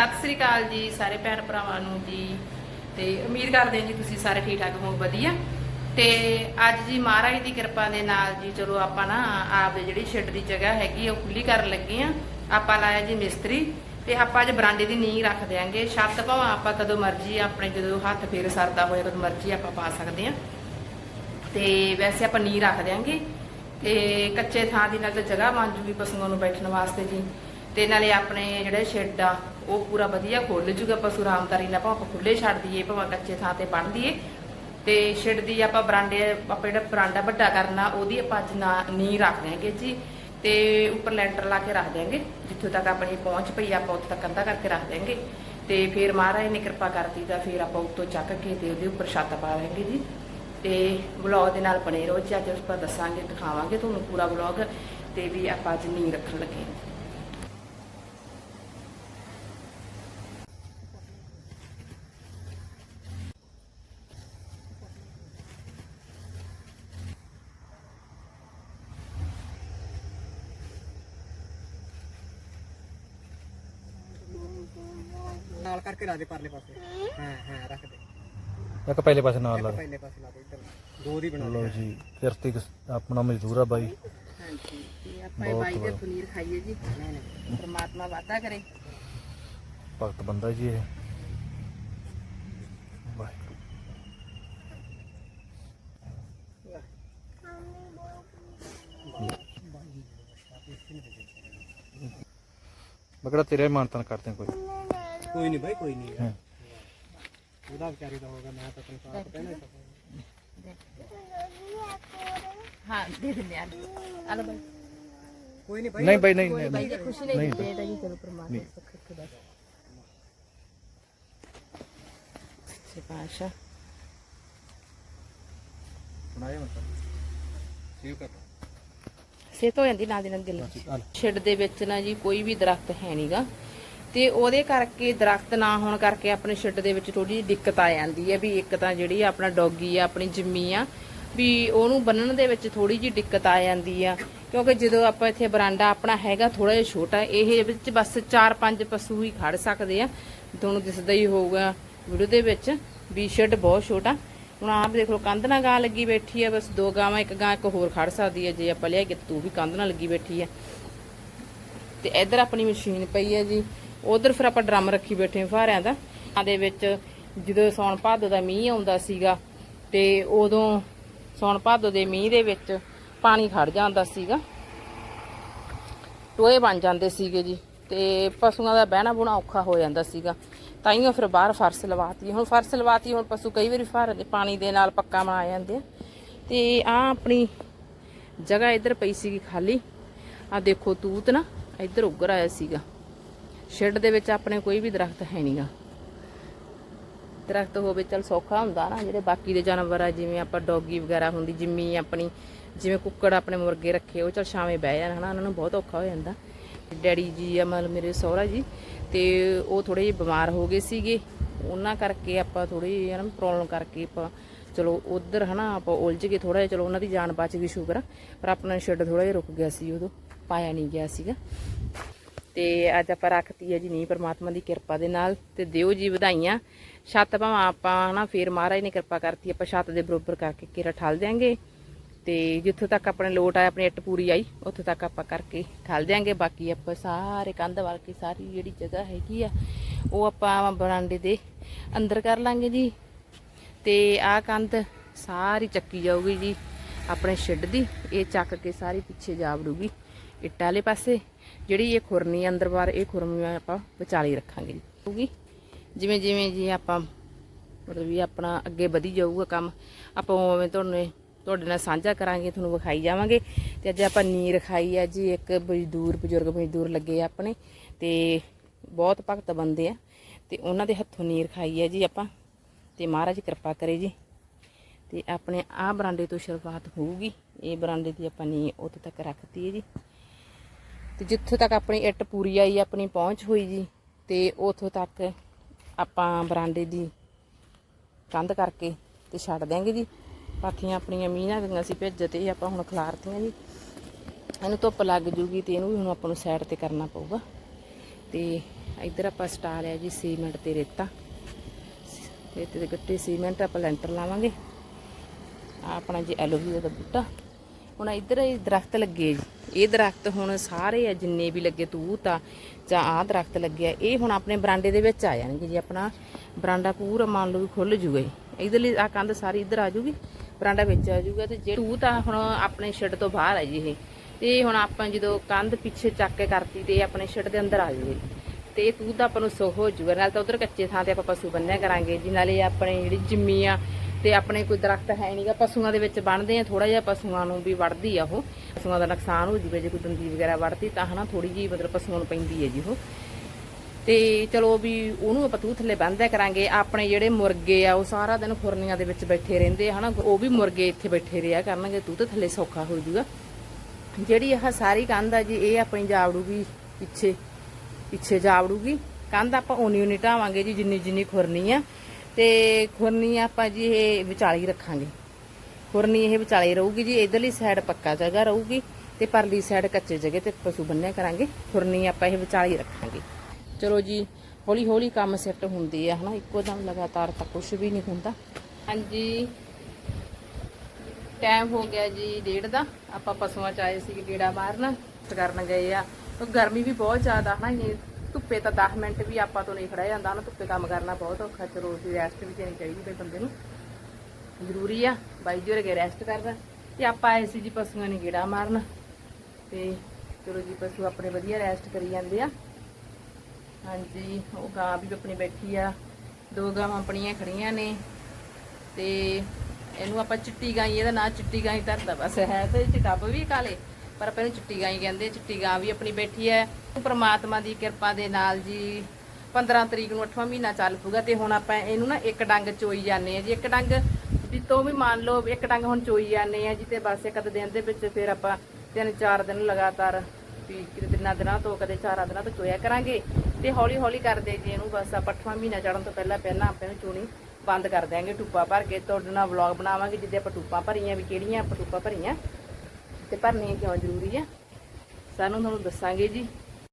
ਸਤਿ ਸ੍ਰੀ ਅਕਾਲ ਜੀ ਸਾਰੇ ਭੈਣ ਭਰਾਵਾਂ ਨੂੰ ਜੀ ਤੇ ਉਮੀਦ ਕਰਦੇ ਹਾਂ ਜੀ ਤੁਸੀਂ ਸਾਰੇ ਠੀਕ ਠਾਕ ਹੋ ਵਧੀਆ। ਤੇ ਅੱਜ ਜੀ ਮਹਾਰਾਜ ਦੀ ਕਿਰਪਾ ਦੇ ਨਾਲ ਜੀ ਚਲੋ ਆਪਾਂ ਨਾ ਆਪ ਦੇ ਜਿਹੜੀ ਸ਼ੈੱਡ ਦੀ ਜਗ੍ਹਾ ਹੈਗੀ ਉਹ ਖੁੱਲੀ ਕਰਨ ਲੱਗੇ ਆ ਆਪਾਂ ਲਾਇਆ ਜੀ ਮਿਸਤਰੀ ਤੇ ਆਪਾਂ ਅੱਜ ਬਰਾਂਡੇ ਦੀ ਨੀਂਹ ਰੱਖ ਦਿਆਂਗੇ। ਛੱਤ ਭਾਵੇਂ ਆਪਾਂ ਕਦੋਂ ਮਰਜ਼ੀ ਆਪਣੇ ਜਦੋਂ ਹੱਥ ਫੇਰ ਸਰਦਾ ਹੋਇਆ ਕਦੋਂ ਮਰਜ਼ੀ ਆਪਾਂ ਪਾ ਸਕਦੇ ਆ ਤੇ ਵੈਸੇ ਆਪਾਂ ਨੀਂਹ ਰੱਖ ਦਿਆਂਗੇ ਤੇ ਕੱਚੇ ਥਾਂ ਦੀ ਨਾਲ ਤਾਂ ਜਗ੍ਹਾ ਬਣ ਜੂਗੀ ਪਸ਼ੂਆਂ ਨੂੰ ਬੈਠਣ ਵਾਸਤੇ ਜੀ। ਤੇ ਨਾਲੇ ਆਪਣੇ ਜਿਹੜੇ ਸ਼ੈੱਡ ਆ ਉਹ ਪੂਰਾ ਵਧੀਆ ਖੁੱਲ ਜੂਗਾ ਪਸ਼ੂ ਆਰਾਮਦਾਰੀ ਨਾਲ ਭਾਵੇਂ ਖੁੱਲੇ ਛੱਡ ਦਈਏ, ਭਾਵੇਂ ਕੱਚੇ ਥਾਂ ਤੇ ਬੰਨ ਦਈਏ। ਤੇ ਸ਼ੈੱਡ ਦੀ ਆਪਾਂ ਬਰਾਂਡੇ, ਆਪਾਂ ਜਿਹੜਾ ਬਰਾਂਡਾ ਵੱਡਾ ਕਰਨਾ, ਉਹਦੀ ਆਪਾਂ ਅੱਜ ਨਾ ਨੀਂਹ ਰੱਖ ਦਿਆਂਗੇ ਜੀ। ਤੇ ਉੱਪਰ ਲੈਂਟਰ ਲਾ ਕੇ ਰੱਖ ਦਿਆਂਗੇ, ਜਿੱਥੋਂ ਤੱਕ ਆਪਣੀ ਪਹੁੰਚ ਪਈ ਆਪਾਂ ਉੱਥੇ ਤੱਕ ਕੰਧਾ ਕਰਕੇ ਰੱਖ ਦਿਆਂਗੇ। ਤੇ ਫਿਰ ਮਹਾਰਾਜ ਨੇ ਕਿਰਪਾ ਕਰਤੀ ਤਾਂ ਫਿਰ ਆਪਾਂ ਉੱਤੋਂ ਚੱਕ ਕੇ ਤੇ ਉਹਦੇ ਉੱਪਰ ਛੱਤ ਪਾ ਲਾਂਗੇ ਜੀ। ਤੇ ਵਲੌਗ ਦੇ ਨਾਲ ਬਣੇ ਰਹੋ ਜੀ, ਅੱਜ ਆਪਾਂ ਦੱਸਾਂਗੇ, ਦਿਖਾਵਾਂਗੇ ਤੁਹਾਨੂੰ ਪੂਰਾ ਵਲੌਗ ਤੇ ਵੀ ਆਪਾਂ ਅੱਜ ਨੀਂਹ ਰੱਖਣ ਲੱਗੇ ਹਾਂ ਨਾਲ ਕਰਕੇ ਲਾ ਦੇ ਪਰਲੇ ਪਾਸੇ। ਹਾਂ ਹਾਂ ਰੱਖ ਦੇ। ਇੱਕ ਪਹਿਲੇ ਪਾਸੇ ਨਾਲ ਲਾ ਦੇ। ਪਹਿਲੇ ਪਾਸੇ ਲਾ ਦੇ ਇੱਧਰ ਦੋ। ਦੀ ਬਣਾ ਲਓ ਜੀ ਕਿਰਤੀ ਆਪਣਾ ਮਜ਼ਦੂਰ ਆ ਬਾਈ। ਹਾਂਜੀ ਤੇ ਆਪਾਂ ਇਹ ਬਾਈ ਦੇ ਪਨੀਰ ਖਾਈਏ ਜੀ। ਪਰਮਾਤਮਾ ਵਾਦਾ ਕਰੇ। ਭਗਤ ਬੰਦਾ ਜੀ ਇਹ। ਵਾਹਿਗੁਰੂ। ਬਗੜਾ ਤੇਰੇ ਮਾਨਤਨ ਕਰਦੇ ਕੋਈ। ਕੋਈ ਨਹੀਂ ਭਾਈ ਕੋਈ ਨਹੀਂ। ਹਾਂ। ਉਹਦਾ ਵਿਚਾਰੇ ਦਾ ਹੋਗਾ ਮੈਂ ਤਾਂ ਤਨਖਾਹ ਤਾਂ ਪਹਿਲਾਂ ਹੀ ਪਤਾ ਹਾਂ ਦੇ ਦਿੰਦੇ ਆ। ਆਲੋ ਬਾਈ। ਕੋਈ ਨਹੀਂ ਭਾਈ ਨਹੀਂ ਬਾਈ ਨਹੀਂ ਕੋਈ ਨਹੀਂ ਬਾਈ ਦੇ ਖੁਸ਼ੀ ਨਹੀਂ ਦਿੱਤੇ ਤਾਂ ਜੀ ਚਲੋ ਪਰਮਾਤਮਾ ਸੁੱਖ ਰੱਖੇ ਬਸ। ਸਿਪਾਸ਼ਾ ਬਣਾਏ ਮਤਲਬ ਸੀਵ ਕਰ ਸਿਹਤ ਹੋ ਜਾਂਦੀ ਨਾਲ ਦੀ ਨਾਲ ਗਿੱਲ। ਛਿੜ ਦੇ ਵਿੱਚ ਨਾ ਜੀ ਕੋਈ ਵੀ ਦਰਖਤ ਹੈ ਨਹੀਂਗਾ ਤੇ ਉਹਦੇ ਕਰਕੇ ਦਰਖਤ ਨਾ ਹੋਣ ਕਰਕੇ ਆਪਣੇ ਛਿੱਡ ਦੇ ਵਿੱਚ ਥੋੜੀ ਜਿਹੀ ਦਿੱਕਤ ਆ ਜਾਂਦੀ ਹੈ ਵੀ ਇੱਕ ਤਾਂ ਜਿਹੜੀ ਆਪਣਾ ਡੌਗੀ ਆ, ਆਪਣੀ ਜਿੰਮੀ ਆ, ਵੀ ਉਹਨੂੰ ਬੰਨਣ ਦੇ ਵਿੱਚ ਥੋੜੀ ਜਿਹੀ ਦਿੱਕਤ ਆ ਜਾਂਦੀ ਆ। ਕਿਉਂਕਿ ਜਦੋਂ ਆਪਾਂ ਇੱਥੇ ਬਰਾਂਡਾ ਆਪਣਾ ਹੈਗਾ ਥੋੜਾ ਜਿਹਾ ਛੋਟਾ, ਇਹ ਵਿੱਚ ਬਸ 4-5 ਪਸ਼ੂ ਹੀ ਖੜ ਸਕਦੇ ਆ। ਤੁਹਾਨੂੰ ਦਿਸਦਾ ਹੀ ਹੋਊਗਾ ਵੀਡੀਓ ਦੇ ਵਿੱਚ ਵੀ ਸ਼ੈੱਡ ਬਹੁਤ ਛੋਟਾ। ਹੁਣ ਆਪ ਦੇਖ ਲਓ ਕੰਧ ਨਾਲ ਗਾਂ ਲੱਗੀ ਬੈਠੀ ਆ, ਬਸ ਦੋ ਗਾਵਾਂ, ਇੱਕ ਗਾਂ ਇੱਕ ਹੋਰ ਖੜ ਸਕਦੀ ਹੈ ਜੇ ਆਪਾਂ ਲਿਆ ਕਿ ਤੂੰ ਵੀ ਕੰਧ ਨਾਲ ਲੱਗੀ ਬੈਠੀ ਆ। ਤੇ ਇੱਧਰ ਆਪਣੀ ਮਸ਼ੀਨ ਪਈ ਹੈ ਜੀ। ਉਧਰ ਫਿਰ ਆਪਾਂ ਡਰਮ ਰੱਖੀ ਬੈਠੇ ਫਾਰਿਆਂ ਦਾ। ਆ ਦੇ ਵਿੱਚ ਜਦੋਂ ਸੌਣ ਭਾਦੋ ਦਾ ਮੀਂਹ ਆਉਂਦਾ ਸੀਗਾ ਤੇ ਉਦੋਂ ਸੌਣ ਭਾਦੋ ਦੇ ਮੀਂਹ ਦੇ ਵਿੱਚ ਪਾਣੀ ਖੜ ਜਾਂਦਾ ਸੀਗਾ। ਟੋਏ ਬਣ ਜਾਂਦੇ ਸੀਗੇ ਜੀ ਤੇ ਪਸ਼ੂਆਂ ਦਾ ਬਹਿਣਾ ਬੁਣਾ ਔਖਾ ਹੋ ਜਾਂਦਾ ਸੀਗਾ। ਤਾਂ ਹੀ ਫਿਰ ਬਾਹਰ ਫਰਸ਼ ਲਵਾਤੀ। ਹੁਣ ਫਰਸ਼ ਲਵਾਤੀ, ਹੁਣ ਪਸ਼ੂ ਕਈ ਵਾਰੀ ਫਾਰ ਦੇ ਪਾਣੀ ਦੇ ਨਾਲ ਪੱਕਾ ਬਣਾ ਜਾਂਦੇ ਆ। ਤੇ ਆ ਆਪਣੀ ਜਗ੍ਹਾ ਇੱਧਰ ਪਈ ਸੀਗੀ ਖਾਲੀ। ਆ ਦੇਖੋ ਤੂਤ ਨਾ ਇੱਧਰ ਉੱਗਰ ਆਇਆ ਸੀਗਾ। ਸ਼ੈੱਡ ਦੇ ਵਿੱਚ ਆਪਣੇ ਕੋਈ ਵੀ ਦਰਖਤ ਹੈ ਨਹੀਂਗਾ ਦਰਖਤ ਹੋਵੇ ਚਲ ਸੌਖਾ ਹੁੰਦਾ ਨਾ, ਜਿਹੜੇ ਬਾਕੀ ਦੇ ਜਾਨਵਰ ਆ, ਜਿਵੇਂ ਆਪਾਂ ਡੌਗੀ ਵਗੈਰਾ ਹੁੰਦੀ, ਜਿੰਮੀ ਆਪਣੀ, ਜਿਵੇਂ ਕੁੱਕੜ ਆਪਣੇ ਮੁਰਗੇ ਰੱਖੇ, ਉਹ ਚਲ ਛਾਵੇਂ ਬਹਿ ਜਾਣ, ਹਨਾ, ਉਹਨਾਂ ਨੂੰ ਬਹੁਤ ਔਖਾ ਹੋ ਜਾਂਦਾ। ਡੈਡੀ ਜੀ ਆ, ਮਤਲਬ ਮੇਰੇ ਸਹੁਰਾ ਜੀ, ਤੇ ਉਹ ਥੋੜੇ ਜਿਹੇ ਬਿਮਾਰ ਹੋ ਗਏ ਸੀਗੇ। ਉਹਨਾਂ ਕਰਕੇ ਆਪਾਂ ਥੋੜੀ ਜਿਹੀ ਨਾ ਪ੍ਰੋਬਲਮ ਕਰਕੇ ਆਪਾਂ, ਚਲੋ ਉਧਰ, ਹਨਾ, ਆਪਾਂ ਉਲਝ ਗਏ ਥੋੜਾ ਜਿਹਾ, ਚਲੋ ਉਹਨਾਂ ਦੀ ਜਾਨ ਬਚ ਗਈ ਸ਼ੂਗਰ ਆ। ਪਰ ਆਪਣਾ ਸ਼ੈੱਡ ਥੋੜਾ ਜਿਹਾ ਰੁਕ ਗਿਆ ਸੀ, ਉਦੋਂ, ਪਾਇਆ ਨਹੀਂ ਗਿਆ ਸੀਗਾ। ਤੇ ਅੱਜ ਆਪਾਂ ਰੱਖਤੀ ਹੈ ਜੀ ਨੀ ਪਰਮਾਤਮਾ ਦੀ ਕਿਰਪਾ ਦੇ ਨਾਲ ਤੇ ਦਿਓ ਜੀ ਵਧਾਈਆਂ। ਛੱਤ ਭਾਵਾਂ ਆਪਾਂ ਹਨਾ ਫੇਰ ਮਹਾਰਾਜ ਨੇ ਕਿਰਪਾ ਕਰਤੀ, ਆਪਾਂ ਛੱਤ ਦੇ ਬਰੋਬਰ ਕਰਕੇ ਕਿਰਾ ਠਾਲ ਦਿਆਂਗੇ। ਤੇ ਜਿੱਥੋਂ ਤੱਕ ਆਪਣੇ ਲੋਟ ਆਇਆ ਆਪਣੀ ਇੱਟ ਪੂਰੀ ਆਈ, ਉੱਥੋਂ ਤੱਕ ਆਪਾਂ ਕਰਕੇ ਠਾਲ ਦਿਆਂਗੇ। ਬਾਕੀ ਆਪਾਂ ਸਾਰੇ ਕੰਧ ਵੱਲ ਕੇ ਸਾਰੀ ਜਿਹੜੀ ਜਗ੍ਹਾ ਹੈਗੀ ਆ, ਉਹ ਆਪਾਂ ਬਰਾਂਡੇ ਦੇ ਅੰਦਰ ਕਰ ਲਾਂਗੇ ਜੀ। ਤੇ ਆਹ ਕੰਧ ਸਾਰੀ ਚੱਕੀ ਜਾਊਗੀ ਜੀ, ਆਪਣੇ ਸ਼ੈੱਡ ਦੀ, ਇਹ ਚੱਕ ਕੇ ਸਾਰੀ ਪਿੱਛੇ ਜਾ ਵੜੂਗੀ। ਇੱਟਾਂ ਵਾਲੇ ਪਾਸੇ, ਜਿਹੜੀ ਇਹ ਖੁਰਨੀ ਅੰਦਰ ਬਾਹਰ, ਇਹ ਖੁਰਨੀ ਆਪਾਂ ਵਿਚਾਲੇ ਰੱਖਾਂਗੇ ਜੀ। ਹੋਊਗੀ। ਜਿਵੇਂ ਜਿਵੇਂ ਜੀ ਆਪਾਂ, ਮਤਲਬ ਵੀ ਆਪਣਾ ਅੱਗੇ ਵਧੀ ਜਾਊਗਾ ਕੰਮ, ਆਪਾਂ ਉਵੇਂ ਤੁਹਾਨੂੰ ਤੁਹਾਡੇ ਨਾਲ ਸਾਂਝਾ ਕਰਾਂਗੇ, ਤੁਹਾਨੂੰ ਵਿਖਾਈ ਜਾਵਾਂਗੇ। ਤੇ ਅੱਜ ਆਪਾਂ ਨੀਰ ਖਾਈ ਆ ਜੀ, ਇੱਕ ਮਜ਼ਦੂਰ, ਬਜ਼ੁਰਗ ਮਜ਼ਦੂਰ ਲੱਗੇ ਆ ਆਪਣੇ, ਤੇ ਬਹੁਤ ਭਗਤ ਬੰਦੇ ਆ, ਤੇ ਉਹਨਾਂ ਦੇ ਹੱਥੋਂ ਨੀਰ ਖਾਈ ਆ ਜੀ ਆਪਾਂ, ਤੇ ਮਹਾਰਾਜ ਕਿਰਪਾ ਕਰੇ ਜੀ। ਤੇ ਆਪਣੇ ਆਹ ਬਰਾਂਡੇ ਤੋਂ ਸ਼ੁਰੂਆਤ ਹੋਊਗੀ, ਇਹ ਬਰਾਂਡੇ ਦੀ ਆਪਾਂ ਨੀ ਉੱਥੇ ਤੱਕ ਰੱਖਤੀ ਹੈ ਜੀ। ਤੇ ਜਿੱਥੋਂ ਤੱਕ ਆਪਣੀ ਇੱਟ ਪੂਰੀ ਆਈ, ਆਪਣੀ ਪਹੁੰਚ ਹੋਈ ਜੀ, ਤੇ ਉਥੋਂ ਤੱਕ ਆਪਾਂ ਬਰਾਂਡੇ ਦੀ ਕੰਧ ਕਰਕੇ ਤੇ ਛੱਡ ਦਿਆਂਗੇ ਜੀ। ਬਾਕੀਆਂ ਆਪਣੀਆਂ ਮੀਂਹਾਂ ਗਈਆਂ ਸੀ ਭਿੱਜ ਤੇ ਇਹ ਆਪਾਂ ਹੁਣ ਖਲਾਰਤੀਆਂ ਜੀ। ਇਹਨੂੰ ਧੁੱਪ ਲੱਗ ਜੂਗੀ ਤੇ ਇਹਨੂੰ ਵੀ ਹੁਣ ਆਪਾਂ ਨੂੰ ਸਾਈਡ ਤੇ ਕਰਨਾ ਪਊਗਾ। ਤੇ ਇੱਧਰ ਆਪਾਂ ਸਟਾ ਲਿਆ ਜੀ ਸੀਮੈਂਟ ਤੇ ਰੇਤਾ। ਰੇਤੇ ਦੇ ਗੱਟੇ ਸੀਮੈਂਟ ਆਪਾਂ ਲੈਂਟਰ ਲਾਵਾਂਗੇ। ਆਹ ਆਪਣਾ ਜੀ ਐਲੋਵੀਰਾ ਦਾ ਬੂਟਾ। ਹੁਣ ਇੱਧਰ ਇਹ ਦਰਖਤ ਲੱਗੇ ਜੀ। ਇਹ ਦਰਖਤ ਹੁਣ ਸਾਰੇ ਆ, ਜਿੰਨੇ ਵੀ ਲੱਗੇ ਤੂਤ ਆ, ਜਾਂ ਆਹ ਦਰਖਤ ਲੱਗਿਆ ਇਹ ਹੁਣ ਆਪਣੇ ਬਰਾਂਡੇ ਦੇ ਵਿੱਚ ਆ ਜਾਣਗੇ ਜੀ। ਆਪਣਾ ਬਰਾਂਡਾ ਪੂਰਾ ਮੰਨ ਲਓ ਵੀ ਖੁੱਲ ਜੂਗਾ ਜੀ। ਇਧਰਲੀ ਆ ਕੰਧ ਸਾਰੀ ਇੱਧਰ ਆ ਜੂਗੀ, ਬਰਾਂਡਾ ਵਿੱਚ ਆ ਜੂਗਾ ਤੇ ਜੇ ਤੂਤ ਆ, ਹੁਣ ਆਪਣੇ ਸ਼ੈੱਡ ਤੋਂ ਬਾਹਰ ਆ ਜੀ ਇਹ। ਤੇ ਹੁਣ ਆਪਾਂ ਜਦੋਂ ਕੰਧ ਪਿੱਛੇ ਚੱਕ ਕੇ ਕਰਤੀ ਤੇ ਆਪਣੇ ਸ਼ੈੱਡ ਦੇ ਅੰਦਰ ਆ ਜੂਗੇ ਤੇ ਇਹ ਤੂਤ ਦਾ ਆਪਾਂ ਨੂੰ ਸੋ ਹੋ ਜੂਗਾ, ਨਾਲ ਤਾਂ ਉਧਰ ਕੱਚੇ ਥਾਂ ਤੇ ਆਪਾਂ ਪਸ਼ੂ ਬੰਨਿਆ ਕਰਾਂਗੇ ਜੀ, ਨਾਲੇ ਆਪਣੇ ਜਿਹੜੀ ਜਿੰਮੀ ਆ ਤੇ ਆਪਣੇ ਕੋਈ ਦਰਖਤ ਹੈ ਨਹੀਂਗਾ ਪਸ਼ੂਆਂ ਦੇ ਵਿੱਚ ਬਣਦੇ ਆ ਥੋੜਾ ਜਿਹਾ ਪਸ਼ੂਆਂ ਨੂੰ ਵੀ ਵੜਦੀ ਆ ਉਹ। ਪਸ਼ੂਆਂ ਦਾ ਨੁਕਸਾਨ ਹੋ ਜੂਵੇ ਜੇ ਕੋਈ ਦੰਦੀ ਵਗੈਰਾ ਵੜਦੀ ਤਾਂ ਹਨਾ ਥੋੜੀ ਜੀ ਮਤਲਬ ਪਸ਼ੂਆਂ ਨੂੰ ਪੈਂਦੀ ਹੈ ਜੀ ਉਹ। ਤੇ ਚਲੋ ਵੀ ਉਹਨੂੰ ਆਪਾਂ ਤੂੰ ਥੱਲੇ ਬੰਨ੍ਹਿਆ ਕਰਾਂਗੇ। ਆਪਣੇ ਜਿਹੜੇ ਮੁਰਗੇ ਆ, ਉਹ ਸਾਰਾ ਦਿਨ ਖੁਰਨੀਆਂ ਦੇ ਵਿੱਚ ਬੈਠੇ ਰਹਿੰਦੇ ਆ, ਹਨਾ। ਉਹ ਵੀ ਮੁਰਗੇ ਇੱਥੇ ਬੈਠੇ ਰਿਹਾ ਕਰਨਗੇ, ਤੂੰ ਤਾਂ ਥੱਲੇ ਸੌਖਾ ਹੋ ਜੂਗਾ। ਜਿਹੜੀ ਆਹ ਸਾਰੀ ਕੰਧ ਆ ਜੀ, ਇਹ ਆਪਣੀ ਜਾਵੜੂਗੀ ਪਿੱਛੇ ਪਿੱਛੇ ਜਾਵੜੂਗੀ। ਕੰਧ ਆਪਾਂ ਓਨੀ ਓਨੀ ਢਾਵਾਂਗੇ ਜੀ ਜਿੰਨੀ ਜਿੰਨੀ ਖੁਰਨੀ ਆ। ਤੇ ਖੁਰਨੀ ਆਪਾਂ ਜੀ ਇਹ ਵਿਚਾਲੀ ਰੱਖਾਂਗੇ। ਖੁਰਨੀ ਇਹ ਵਿਚਾਲੇ ਰਹੂਗੀ ਜੀ ਇਧਰਲੀ ਸਾਈਡ ਪੱਕਾ ਜਗ੍ਹਾ ਰਹੂਗੀ ਤੇ ਪਰਲੀ ਸਾਈਡ ਕੱਚੇ ਜਗ੍ਹਾ ਤੇ ਪਸ਼ੂ ਬੰਨਿਆ ਕਰਾਂਗੇ। ਖੁਰਨੀ ਆਪਾਂ ਇਹ ਵਿਚਾਲੇ ਰੱਖਾਂਗੇ। ਚਲੋ ਜੀ ਹੌਲੀ ਹੌਲੀ ਕੰਮ ਸੈੱਟ ਹੁੰਦੀ ਆ, ਹਨਾ? ਇੱਕੋ ਦਮ ਲਗਾਤਾਰ ਤਾਂ ਕੁਝ ਵੀ ਨਹੀਂ ਹੁੰਦਾ। ਹਾਂਜੀ। ਟਾਈਮ ਹੋ ਗਿਆ ਜੀ ਡੇਢ ਦਾ। ਆਪਾਂ ਪਸ਼ੂਆਂ ਚ ਆਏ ਸੀ ਗੇੜਾ ਮਾਰਨ। ਕਰਨ ਗਏ ਆ। ਗਰਮੀ ਵੀ ਬਹੁਤ ਜ਼ਿਆਦਾ, ਹਨਾ? ਇਹ ਧੁੱਪੇ ਤਾਂ 10 ਮਿੰਟ ਵੀ ਆਪਾਂ ਤੋਂ ਨਹੀਂ ਖੜਿਆ ਜਾਂਦਾ ਨਾ ਧੁੱਪੇ ਕੰਮ ਕਰਨਾ ਬਹੁਤ ਔਖਾ, ਚਲੋ ਜੀ ਰੈਸਟ ਵੀ ਦੇਣੀ ਚਾਹੀਦੀ ਬਈ ਬੰਦੇ ਨੂੰ। ਜ਼ਰੂਰੀ ਆ, ਬਾਈ ਜੀ ਹੋਰੇ ਰੈਸਟ ਕਰਦਾ। ਤੇ ਆਪਾਂ ਆਏ ਸੀ ਜੀ ਪਸ਼ੂਆਂ ਨੇ ਗੇੜਾ ਮਾਰਨ। ਤੇ ਚਲੋ ਜੀ, ਪਸ਼ੂ ਆਪਣੇ ਵਧੀਆ ਰੈਸਟ ਕਰੀ ਜਾਂਦੇ ਆ। ਹਾਂਜੀ, ਉਹ ਗਾਂ ਵੀ ਆਪਣੀ ਬੈਠੀ ਆ। ਦੋ ਗਾਵਾਂ ਆਪਣੀਆਂ ਖੜੀਆਂ ਨੇ। ਤੇ ਇਹਨੂੰ ਆਪਾਂ ਚਿੱਟੀ ਗਾਈ ਇਹਦਾ ਨਾਂ ਚਿੱਟੀ ਗਾਈ ਧਰਦਾ ਬਸ, ਹੈ ਤੇ ਇਹ 'ਚ ਡੱਬ ਵੀ ਕਾਲੇ। ਪਰ ਆਪਾਂ ਇਹਨੂੰ ਚਿੱਟੀ ਗਾਂ ਹੀ ਕਹਿੰਦੇ ਚਿੱਟੀ ਗਾਂ ਵੀ ਆਪਣੀ ਬੈਠੀ ਹੈ। ਪ੍ਰਮਾਤਮਾ ਦੀ ਕਿਰਪਾ ਦੇ ਨਾਲ ਜੀ 15 ਤਰੀਕ ਨੂੰ 8ਵਾਂ ਮਹੀਨਾ ਚੱਲ ਪੂਗਾ ਤੇ ਹੁਣ ਆਪਾਂ ਇਹਨੂੰ ਨਾ ਇੱਕ ਡੰਗ ਚੋਈ ਜਾਂਦੇ ਆ ਜੀ। ਇੱਕ ਡੰਗ ਵੀ ਤੋਂ ਵੀ ਮੰਨ ਲਓ ਇੱਕ ਡੰਗ ਹੁਣ ਚੋਈ ਜਾਂਦੇ ਆ ਜੀ ਤੇ ਬਸ ਇੱਕ ਅੱਧੇ ਦਿਨ ਦੇ ਵਿੱਚ ਫਿਰ ਆਪਾਂ ਤਿੰਨ ਚਾਰ ਦਿਨ ਲਗਾਤਾਰ ਵੀ ਕਿਤੇ ਤਿੰਨਾਂ ਦਿਨਾਂ ਤੋਂ ਕਦੇ ਚਾਰਾਂ ਦਿਨਾਂ ਤੋਂ ਚੋਇਆ ਕਰਾਂਗੇ। ਤੇ ਹੌਲੀ ਹੌਲੀ ਕਰਦੇ ਜੀ ਇਹਨੂੰ ਬਸ ਆਪਾਂ 8ਵਾਂ ਮਹੀਨਾ ਚੜਨ ਤੋਂ ਪਹਿਲਾਂ ਪਹਿਲਾਂ ਆਪਾਂ ਇਹਨੂੰ ਚੋਣੀ ਬੰਦ ਕਰ ਦਿਆਂਗੇ। ਟੂਪਾ ਭਰ ਕੇ ਤੁਹਾਡੇ ਨਾਲ ਵਲੌਗ ਬਣਾਵਾਂਗੇ ਜਿੱਦੇ ਆਪਾਂ ਟੂਪਾਂ ਭਰੀਆਂ ਵੀ ਕਿਹੜੀਆਂ ਆਪਾਂ ਟੂਪਾਂ ਭਰੀਆਂ। ਤੇ ਭਰਨੀਆਂ ਕਿਉਂ ਜ਼ਰੂਰੀ ਆ? ਸਾਨੂੰ ਤੁਹਾਨੂੰ ਦੱਸਾਂਗੇ ਜੀ।